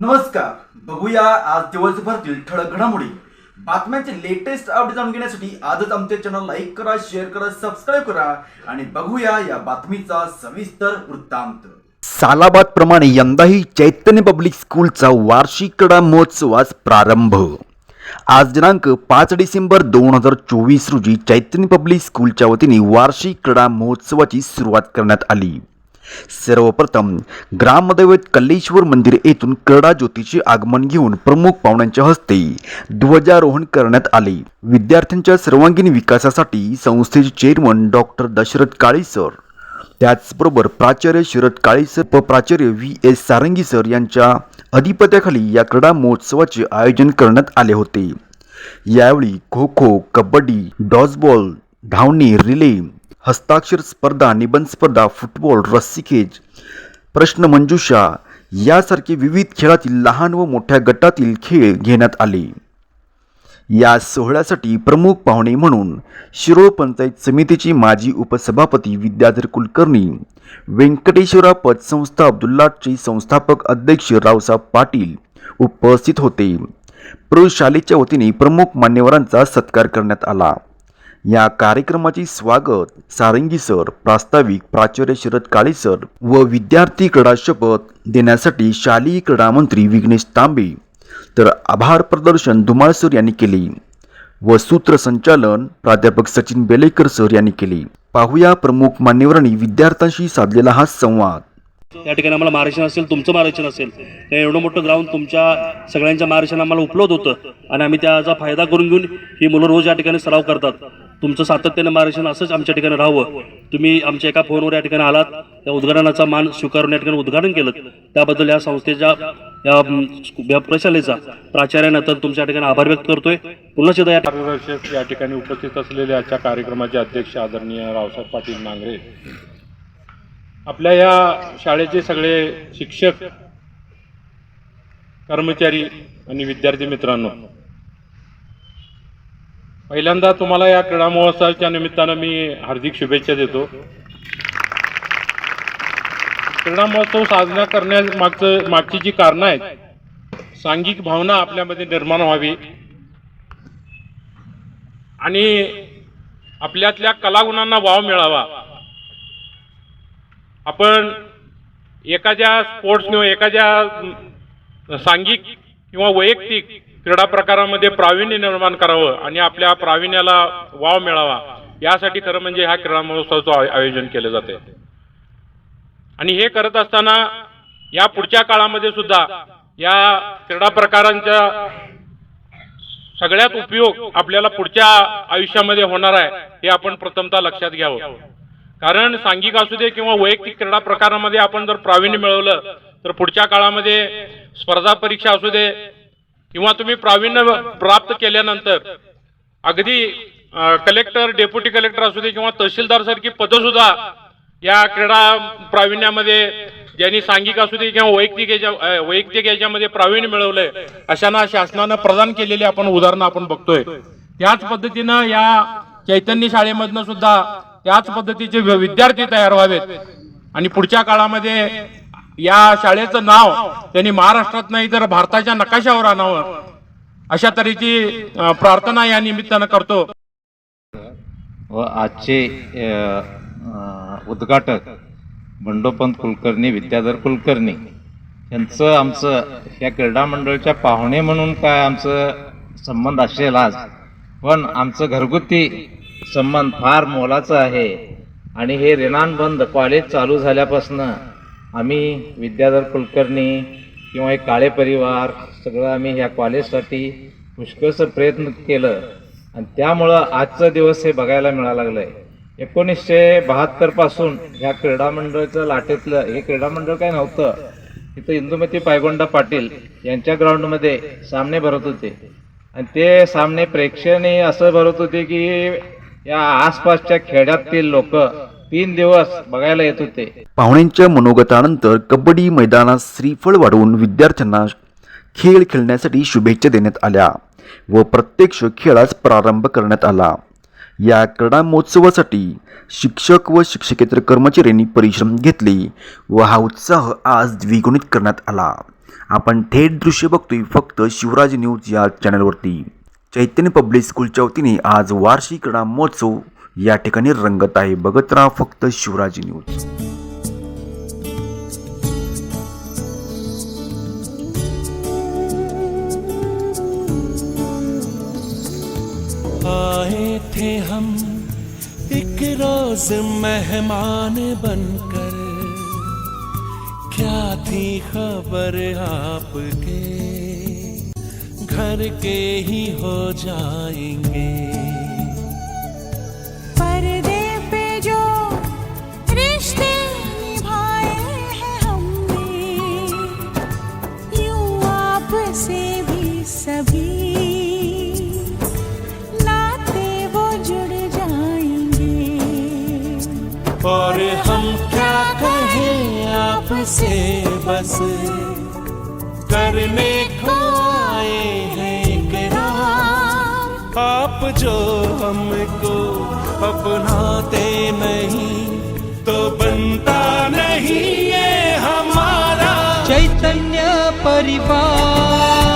नमस्कार. बघूया आज दिवसभरातील ठळक घडामोडी. बातम्यांचे लेटेस्ट अपडेट जाणून घेण्यासाठी आजच आमच्या चॅनल लाईक करा शेअर करा सबस्क्राईब करा आणि बघूया या बातमीचा सविस्तर वृत्तांत. सालाबाद प्रमाणे यंदाही चैतन्य पब्लिक स्कूलचा वार्षिक क्रीडा महोत्सवास प्रारंभ. आज दिनांक पाच डिसेंबर दोन हजार चोवीस रोजी चैतन्य पब्लिक स्कूलच्या वतीने वार्षिक क्रीडा महोत्सवाची सुरुवात करण्यात आली. सर्वप्रथम ग्रामदैवत कल्लेश्वर मंदिर येथून क्रीडा ज्योतीचे आगमन घेऊन प्रमुख पाहुण्यांच्या हस्ते ध्वजारोहण करण्यात आले. विद्यार्थ्यांच्या सर्वांगीण विकासासाठी संस्थेचे chairman doctor Dashrath Kale sir त्याचबरोबर प्राचार्य शरद काळे सर व प्राचार्य व्ही एस सारंगी सर यांच्या अधिपत्याखाली या क्रीडा महोत्सवाचे आयोजन करण्यात आले होते. यावेळी खो खो कबड्डी डॉजबॉल धावणे रिले हस्ताक्षर स्पर्धा निबंध स्पर्धा फुटबॉल रस्सीखेच प्रश्नमंजुषा यासारखे विविध खेळातील लहान व मोठ्या गटातील खेळ घेण्यात आले. या सोहळ्यासाठी प्रमुख पाहुणे म्हणून शिरोळ पंचायत समितीचे माजी उपसभापती विद्याधर कुलकर्णी व्यंकटेश्वरा पतसंस्था अब्दुल्लाचे संस्थापक अध्यक्ष रावसाहेब पाटील उपस्थित होते. प्रशालेच्या वतीने प्रमुख मान्यवरांचा सत्कार करण्यात आला. या कार्यक्रमाचे स्वागत सारंगी सर प्रास्ताविक प्राचार्य शरद काळे सर व विद्यार्थी क्रीडा शपथ देण्यासाठी शालेय क्रीडा मंत्री विघ्नेश तांबे. तर आभार प्रदर्शन धुमाळ सर यांनी केले व सूत्रसंचालन प्राध्यापक सचिन बेलेकर सर यांनी केले. पाहूया प्रमुख मान्यवरांनी विद्यार्थ्यांशी साधलेला हा संवाद. या ठिकाणी आम्हाला मार्गदर्शन असेल तुमचं मार्गदर्शन असेल. तर एवढं मोठं ग्राउंड तुमच्या सगळ्यांच्या मार्गदर्शन आम्हाला उपलब्ध होतं. आणि आम्ही त्याचा फायदा करून घेऊन ही मुलं रोज या ठिकाणी सराव करतात. तुमचं सातत्यानं मार्गदर्शन असंच आमच्या ठिकाणी राहावं. तुम्ही आमच्या एका फोनवर या ठिकाणी आलात त्या उद्घाटनाचा मान स्वीकारून या ठिकाणी उद्घाटन केलं. त्याबद्दल या संस्थेच्या या प्रशालेचा प्राचार्यानं तर तुमच्या ठिकाणी आभार व्यक्त करतोय. पुन्हा सुद्धा या मार्गदर्शक या ठिकाणी उपस्थित असलेले आजच्या कार्यक्रमाचे अध्यक्ष आदरणीय रावसाहेब पाटील नांगरे. आपल्या या शाळेचे सगळे शिक्षक कर्मचारी आणि विद्यार्थी मित्रांनो पहिल्यांदा तुम्हाला या क्रीडा महोत्सवाच्या निमित्तानं मी हार्दिक शुभेच्छा देतो. क्रीडा महोत्सव साजरा करण्यामागचं मागची जी कारणं आहेत सांघिक भावना आपल्यामध्ये निर्माण व्हावी. आणि आपल्यातल्या कलागुणांना वाव मिळावा. आपण एखाद्या स्पोर्ट्स किंवा एखाद्या सांघिक किंवा वैयक्तिक क्रीडा प्रकारामध्ये प्रावीण्य निर्माण करावं आणि आपल्या प्रावीण्याला वाव मिळावा यासाठी खरं म्हणजे ह्या क्रीडा महोत्सवाचं आय- आयोजन केलं जाते. आणि हे करत असताना या पुढच्या काळामध्ये सुद्धा या क्रीडा प्रकारांच्या सगळ्यात उपयोग आपल्याला पुढच्या आयुष्यामध्ये होणार आहे हे आपण प्रथमतः लक्षात घ्यावं. कारण सांघिक असू दे किंवा वैयक्तिक क्रीडा प्रकारामध्ये आपण जर प्रावीण्य मिळवलं तर पुढच्या काळामध्ये स्पर्धा परीक्षा असू दे किंवा तुम्ही प्रावीण्य प्राप्त केल्यानंतर अगदी कलेक्टर डेप्युटी कलेक्टर असू दे किंवा तहसीलदार सारखी पदं सुद्धा या क्रीडा प्रावीण्यामध्ये ज्यांनी सांघिक असू दे किंवा वैयक्तिक याच्या वैयक्तिक याच्यामध्ये प्रावीण्य मिळवलंय अशांना शासनानं प्रदान केलेली आपण उदाहरणं आपण बघतोय. त्याच पद्धतीनं या चैतन्य शाळेमधनं सुद्धा त्याच पद्धतीचे विद्यार्थी तयार व्हावेत. आणि पुढच्या काळामध्ये या शाळेचं नाव त्यांनी महाराष्ट्रात नाही तर भारताच्या नकाशावर आणावं. अशा तऱ्हेची प्रार्थना या निमित्तानं करतो. व आजचे उद्घाटक बंडोपंत कुलकर्णी विद्याधर कुलकर्णी यांचं आमचं या क्रीडा मंडळाच्या पाहुणे म्हणून काय आमचं संबंध असेल आज. पण आमचं घरगुती संबंध फार मोलाचं आहे. आणि हे रेनानबंद कॉलेज चालू झाल्यापासून आम्ही विद्याधर कुलकर्णी किंवा एक काळे परिवार सगळं आम्ही ह्या कॉलेजसाठी पुष्कळचं प्रयत्न केलं. आणि त्यामुळं आजचा दिवस हे बघायला मिळायला आहे एकोणीसशे बहात्तरपासून ह्या क्रीडामंडळाचं लाटेतलं हे क्रीडा मंडळ काय नव्हतं. इथं इंदुमती पायगोंडा पाटील यांच्या ग्राउंडमध्ये सामने भरत होते. आणि ते सामने प्रेक्षणीय असं भरत होते की या आसपासच्या खेड्यातील लोक तीन दिवस बघायला येत होते. पाहुण्यांच्या मनोगतानंतर कबड्डी मैदानात श्रीफळ वाढवून विद्यार्थ्यांना खेळ खेळण्यासाठी शुभेच्छा देण्यात आल्या व प्रत्यक्ष खेळास प्रारंभ करण्यात आला. या क्रीडा महोत्सवासाठी शिक्षक व शिक्षकेतर कर्मचाऱ्यांनी परिश्रम घेतले व हा उत्साह आज द्विगुणित करण्यात आला. आपण थेट दृश्य बघतोय फक्त शिवराज न्यूज या चॅनलवरती चैतन्य पब्लिक स्कूलच्या वतीने आज वार्षिक क्रीडा महोत्सव या ठिकाणी रंगत आहे. बघत राहा फक्त शिवराजी न्यूज. आए थे हम एक रोज मेहमान बनकर। क्या थी खबर आपके? घर के ही हो जाएंगे। और हम क्या कहें आपसे बस? करने को आए हैं इकरार आप जो हमको अपनाते नहीं तो बनता नहीं ये हमारा। चैतन्य परिवार।